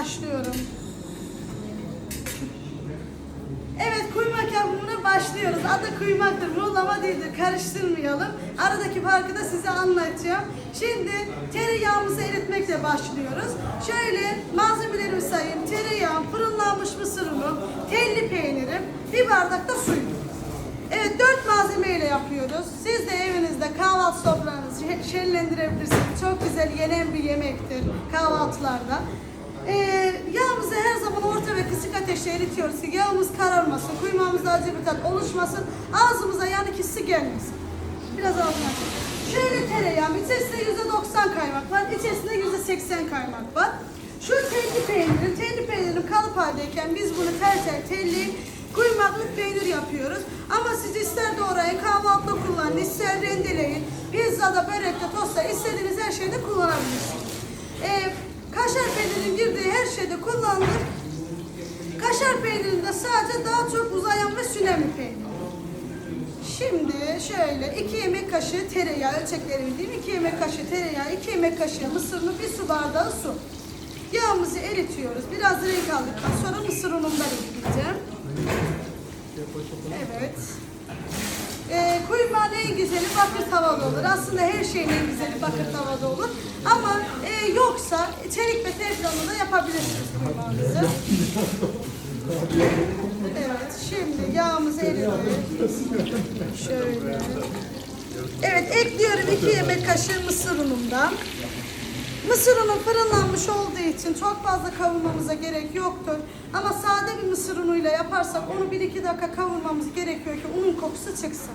Başlıyorum. Evet kuymak yapımına başlıyoruz. Adı kuymaktır, muğlama değildir. Karıştırmayalım. Aradaki farkı da size anlatacağım. Şimdi tereyağımızı eritmekle başlıyoruz. Şöyle malzemelerimi sayayım. Tereyağım, fırınlanmış mısır unu, telli peynirim, bir bardak da suyum. Evet dört malzemeyle yapıyoruz. Siz de evinizde kahvaltı sofranızı şe- şenlendirebilirsiniz. Çok güzel yenen bir yemektir kahvaltılarda. Ee, yağımızı her zaman orta ve kısık ateşte eritiyoruz ki yağımız kararmasın, kuymağımızda acı bir tat oluşmasın, ağzımıza yanık hissi gelmesin. Biraz ağzını açın. Şöyle tereyağım, içerisinde yüzde 90 kaymak var, içerisinde yüzde 80 kaymak var. Şu telli peynirin, telli peynirin kalıp haldeyken biz bunu tel tel telli kuymaklı peynir yapıyoruz. Ama siz ister doğrayın, kahvaltıda kullanın, ister rendeleyin, pizzada, börekte, tosta istediğiniz her şeyde kullanabilirsiniz. Şeyde kullanılır. Kaşar peynirinde sadece daha çok uzayan ve sünen bir peynir. Şimdi şöyle 2 yemek kaşığı tereyağı ölçeklerimi diyeyim. 2 yemek kaşığı tereyağı, 2 yemek kaşığı mısır unu, 1 su bardağı su. Yağımızı eritiyoruz. Biraz renk aldıktan sonra mısır unundan ekleyeceğim. Evet. Kuymağın en güzeli bakır tavada olur. Aslında her şeyin en güzeli bakır tavada olur. Ama e, yoksa çelik ve teflonda da yapabilirsiniz kuymağınızı. Evet, şimdi yağımız eridi. Şöyle. Evet, ekliyorum 2 yemek kaşığı mısır unundan. Mısır unu fırınlanmış olduğu için çok fazla kavurmamıza gerek yoktur. Ama sade bir mısır unuyla yaparsak onu 1-2 dakika kavurmamız gerekiyor ki unun kokusu çıksın.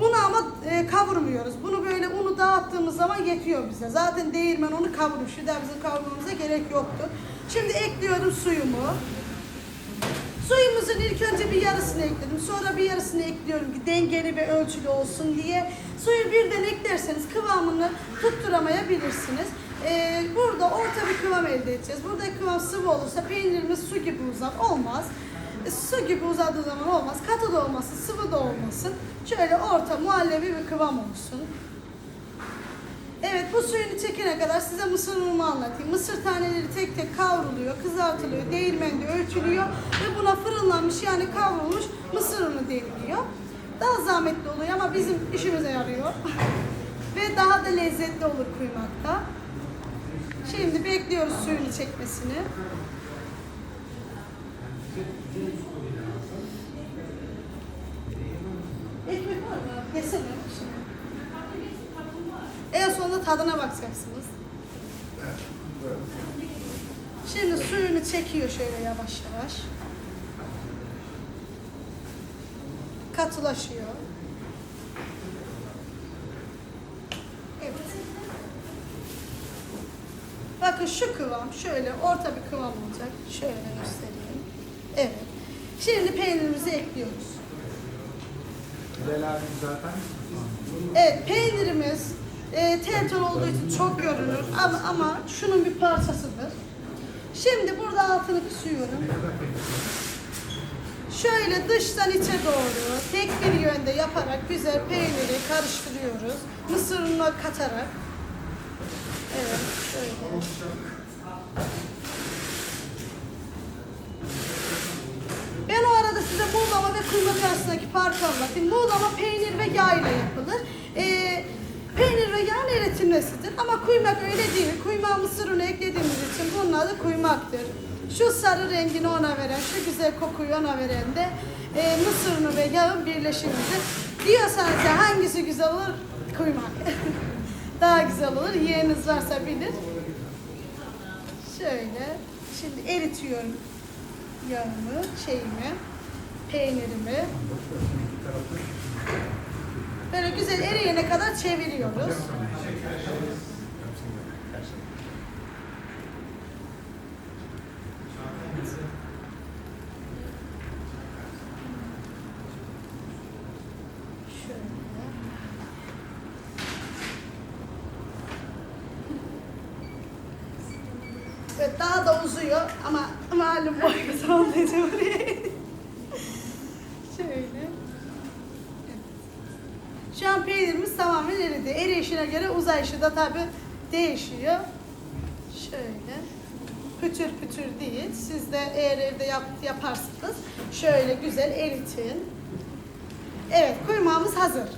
Bunu ama e, kavurmuyoruz. Bunu böyle unu dağıttığımız zaman yetiyor bize. Zaten değirmen onu kavurmuş. Bir daha bizim kavurmamıza gerek yoktur. Şimdi ekliyorum suyumu. Suyumuzun ilk önce bir yarısını ekledim. Sonra bir yarısını ekliyorum ki dengeli ve ölçülü olsun diye. Suyu birden eklerseniz kıvamını tutturamayabilirsiniz. Ee, burada orta bir kıvam elde edeceğiz. Burada kıvam sıvı olursa peynirimiz su gibi uzar. Olmaz. Su gibi uzadığı zaman olmaz. Katı da olmasın, sıvı da olmasın. Şöyle orta muhallebi bir kıvam olsun. Evet bu suyunu çekene kadar size mısır unumu anlatayım. Mısır taneleri tek tek kavruluyor, kızartılıyor, değirmende ölçülüyor ve buna fırınlanmış yani kavrulmuş mısır unu deniliyor. Daha zahmetli oluyor ama bizim işimize yarıyor. ve daha da lezzetli olur kuymakta. Şimdi bekliyoruz suyunu çekmesini. Ekmek var mı? Şimdi. En sonunda tadına bakacaksınız. Şimdi suyunu çekiyor şöyle yavaş yavaş. Katılaşıyor. Evet. Bakın şu kıvam şöyle orta bir kıvam olacak. Şöyle göstereyim. Evet. Şimdi peynirimizi ekliyoruz. Abi zaten Evet, peynirimiz e, tenton olduğu için çok görünür ama, ama şunun bir parçasıdır. Şimdi burada altını kısıyorum. Şöyle dıştan içe doğru tek bir yönde yaparak güzel peyniri karıştırıyoruz. Mısır ununa katarak. Evet, şöyle. Ben o arada size buğulama ve kuymak anlatayım. Buğulama peynir ve yağ ile yapılır. Ee, peynir ve yağın eritilmesidir. Ama kuymak öyle değil. Kuymağa mısır unu eklediğimiz için bunun adı kuymaktır. Şu sarı rengini ona veren, şu güzel kokuyu ona veren de e, mısır unu ve yağın birleşimidir. Diyorsanız ya hangisi güzel olur? Kuymak. Daha güzel olur. Yeğeniz varsa bilir. Şöyle. Şimdi eritiyorum yağımı, şeyimi, peynirimi. Böyle güzel eriyene kadar çeviriyoruz. Evet daha da uzuyor ama malum boy olduğu için. Şöyle. Evet. Şu an peynirimiz tamamen eridi. Eriyişine göre uzayışı da tabi değişiyor. Şöyle. pütür pütür değil. Siz de eğer evde yap, yaparsınız şöyle güzel eritin. Evet kuymağımız hazır.